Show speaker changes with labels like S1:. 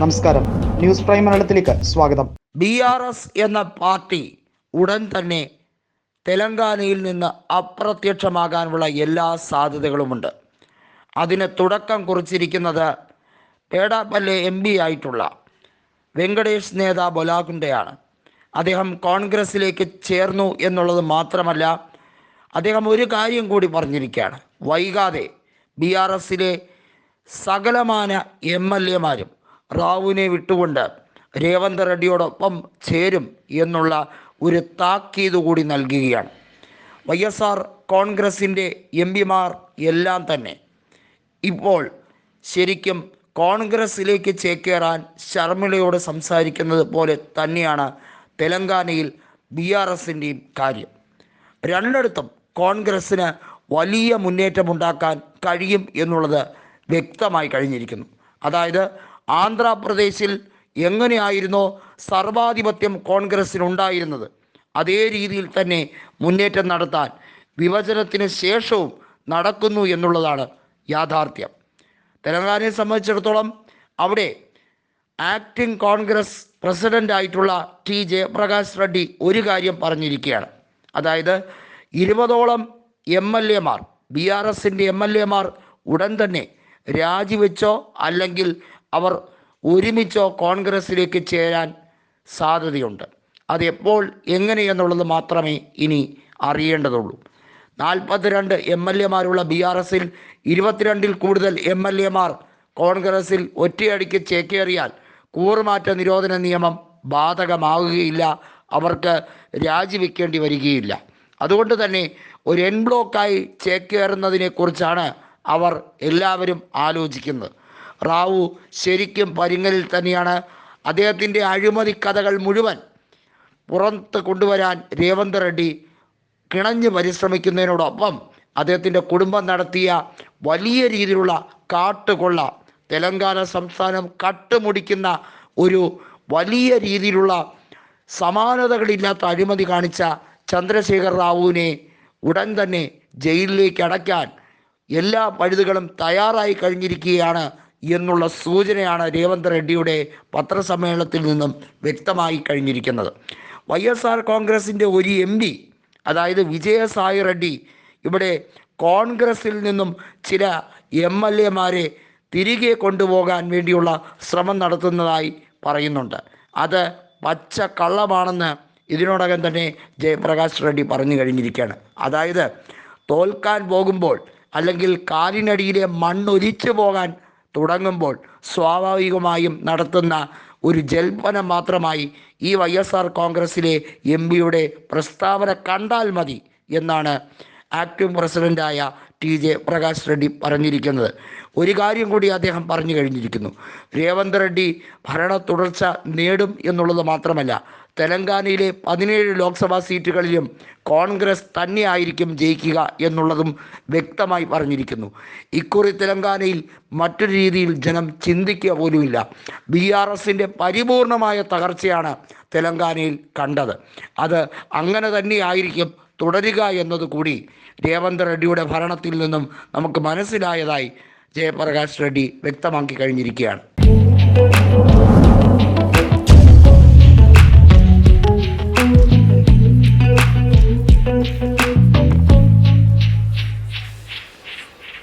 S1: നമസ്കാരം. News prime മലയാളത്തിലേക്ക് സ്വാഗതം.
S2: ബി ആർ എസ് എന്ന പാർട്ടി ഉടൻ തന്നെ തെലങ്കാനയിൽ നിന്ന് അപ്രത്യക്ഷമാകാനുള്ള എല്ലാ സാധ്യതകളുമുണ്ട്. അതിന് തുടക്കം കുറിച്ചിരിക്കുന്നത് പേടാപ്പല്ലെ എം പി ആയിട്ടുള്ള വെങ്കടേഷ് നേതാ ബൊലാഗുണ്ടയാണ് അദ്ദേഹം കോൺഗ്രസിലേക്ക് ചേർന്നു എന്നുള്ളത് മാത്രമല്ല അദ്ദേഹം ഒരു കാര്യം കൂടി പറഞ്ഞിരിക്കുകയാണ്. വൈകാതെ ബി ആർ എസിലെ സകലമാന എം എൽ എമാരും റാവുവിനെ വിട്ടുകൊണ്ട് രേവന്ത് റെഡ്ഡിയോടൊപ്പം ചേരും എന്നുള്ള ഒരു താക്കീത് കൂടി നൽകുകയാണ്. വൈ എസ് ആർ കോൺഗ്രസിന്റെ എം പിമാർ എല്ലാം തന്നെ ഇപ്പോൾ ശരിക്കും കോൺഗ്രസ്സിലേക്ക് ചേക്കേറാൻ ശർമിളയോട് സംസാരിക്കുന്നത് പോലെ തന്നെയാണ് തെലങ്കാനയിൽ ബി ആർ എസിന്റെയും കാര്യം. രണ്ടിടത്തും കോൺഗ്രസ്സിന് വലിയ മുന്നേറ്റമുണ്ടാക്കാൻ കഴിയും എന്നുള്ളത് വ്യക്തമായി കഴിഞ്ഞിരിക്കുന്നു. അതായത് ആന്ധ്രാപ്രദേശിൽ എങ്ങനെയായിരുന്നു സർവാധിപത്യം കോൺഗ്രസ്സിനുണ്ടായിരുന്നത്. അതേ രീതിയിൽ തന്നെ മുന്നേറ്റം നടത്താൻ വിഭജനത്തിന് ശേഷവും നടക്കുന്നു എന്നുള്ളതാണ് യാഥാർത്ഥ്യം. തെലങ്കാനയെ സംബന്ധിച്ചിടത്തോളം അവിടെ ആക്ടിംഗ് കോൺഗ്രസ് പ്രസിഡന്റായിട്ടുള്ള ടി ജയപ്രകാശ് റെഡ്ഡി ഒരു കാര്യം പറഞ്ഞിരിക്കുകയാണ്. അതായത് ഇരുപതോളം എം എൽ എമാർ ബി ആർ എസിന്റെ എം എൽ എമാർ ഉടൻ തന്നെ രാജിവെച്ചോ അല്ലെങ്കിൽ അവർ ഒരുമിച്ചോ കോൺഗ്രസ്സിലേക്ക് ചേരാൻ സാധ്യതയുണ്ട്. അതെപ്പോൾ എങ്ങനെയെന്നുള്ളത് മാത്രമേ ഇനി അറിയേണ്ടതുള്ളൂ. നാൽപ്പത്തിരണ്ട് എം എൽ എമാരുള്ള ബി ആർ എസിൽ ഇരുപത്തിരണ്ടിൽ കൂടുതൽ എം എൽ എമാർ കോൺഗ്രസിൽ ഒറ്റയടിക്ക് ചേക്കേറിയാൽ കൂറുമാറ്റ നിരോധന നിയമം ബാധകമാവുകയില്ല അവർക്ക് രാജിവെക്കേണ്ടി വരികയില്ല. അതുകൊണ്ട് തന്നെ ഒരു എൻ ബ്ലോക്കായി ചേക്കേറുന്നതിനെക്കുറിച്ചാണ് അവർ എല്ലാവരും ആലോചിക്കുന്നത്. റാവു ശരിക്കും പരിങ്ങലിൽ തന്നെയാണ്. അദ്ദേഹത്തിന്റെ അഴിമതി കഥകൾ മുഴുവൻ പുറത്ത് കൊണ്ടുവരാൻ രേവന്ത് റെഡ്ഡി കിണഞ്ഞ് പരിശ്രമിക്കുന്നതിനോടൊപ്പം അദ്ദേഹത്തിന്റെ കുടുംബം നടത്തിയ വലിയ രീതിയിലുള്ള കാട്ടുകൊള്ള തെലങ്കാന സംസ്ഥാനം കട്ടുമുടിക്കുന്ന ഒരു വലിയ രീതിയിലുള്ള സമാനതകളില്ലാത്ത അഴിമതി കാണിച്ച ചന്ദ്രശേഖർ റാവുവിനെ ഉടൻ തന്നെ ജയിലിലേക്ക് അടയ്ക്കാൻ എല്ലാ പഴുതുകളും തയ്യാറായി കഴിഞ്ഞിരിക്കുകയാണ് എന്നുള്ള സൂചനയാണ് രേവന്ത് റെഡ്ഡിയുടെ പത്രസമ്മേളനത്തിൽ നിന്നും വ്യക്തമായി കഴിഞ്ഞിരിക്കുന്നത്. വൈ എസ് ആർ കോൺഗ്രസിന്റെ ഒരു എം പി അതായത് വിജയസായി റെഡ്ഡി ഇവിടെ കോൺഗ്രസിൽ നിന്നും ചില എം എൽ എമാരെ തിരികെ കൊണ്ടുപോകാൻ വേണ്ടിയുള്ള ശ്രമം നടത്തുന്നതായി പറയുന്നുണ്ട്. അത് പച്ച കള്ളമാണെന്ന് ഇതിനോടകം തന്നെ ജയപ്രകാശ് റെഡ്ഡി പറഞ്ഞു കഴിഞ്ഞിരിക്കുകയാണ്. അതായത് തോൽക്കാൻ പോകുമ്പോൾ അല്ലെങ്കിൽ കാലിനടിയിലെ മണ്ണൊലിച്ചു പോകാൻ തുടങ്ങുമ്പോൾ സ്വാഭാവികമായും നടത്തുന്ന ഒരു ജൽപ്പനം മാത്രമായി ഈ വൈ എസ് ആർ കോൺഗ്രസിലെ എം പിയുടെ പ്രസ്താവന കണ്ടാൽ മതി എന്നാണ് ആക്ടിംഗ് പ്രസിഡന്റായ ടി ജെ പ്രകാശ് റെഡ്ഡി പറഞ്ഞിരിക്കുന്നത്. ഒരു കാര്യം കൂടി അദ്ദേഹം പറഞ്ഞു കഴിഞ്ഞിരിക്കുന്നു. രേവന്ത് റെഡ്ഡി ഭരണ തുടർച്ച നേടും എന്നുള്ളത് മാത്രമല്ല തെലങ്കാനയിലെ പതിനേഴ് ലോക്സഭാ സീറ്റുകളിലും കോൺഗ്രസ് തന്നെയായിരിക്കും ജയിക്കുക എന്നുള്ളതും വ്യക്തമായി പറഞ്ഞിരിക്കുന്നു. ഇക്കുറി തെലങ്കാനയിൽ മറ്റൊരു രീതിയിൽ ജനം ചിന്തിക്കുക പോലുമില്ല. ബി ആർ എസിന്റെ പരിപൂർണമായ തകർച്ചയാണ് തെലങ്കാനയിൽ കണ്ടത്. അത് അങ്ങനെ തന്നെയായിരിക്കും തുടരുക എന്നതുകൂടി രേവന്ത് റെഡ്ഡിയുടെ ഭരണത്തിൽ നിന്നും നമുക്ക് മനസ്സിലായതായി ജയപ്രകാശ് റെഡ്ഡി വ്യക്തമാക്കി കഴിഞ്ഞിരിക്കുകയാണ്.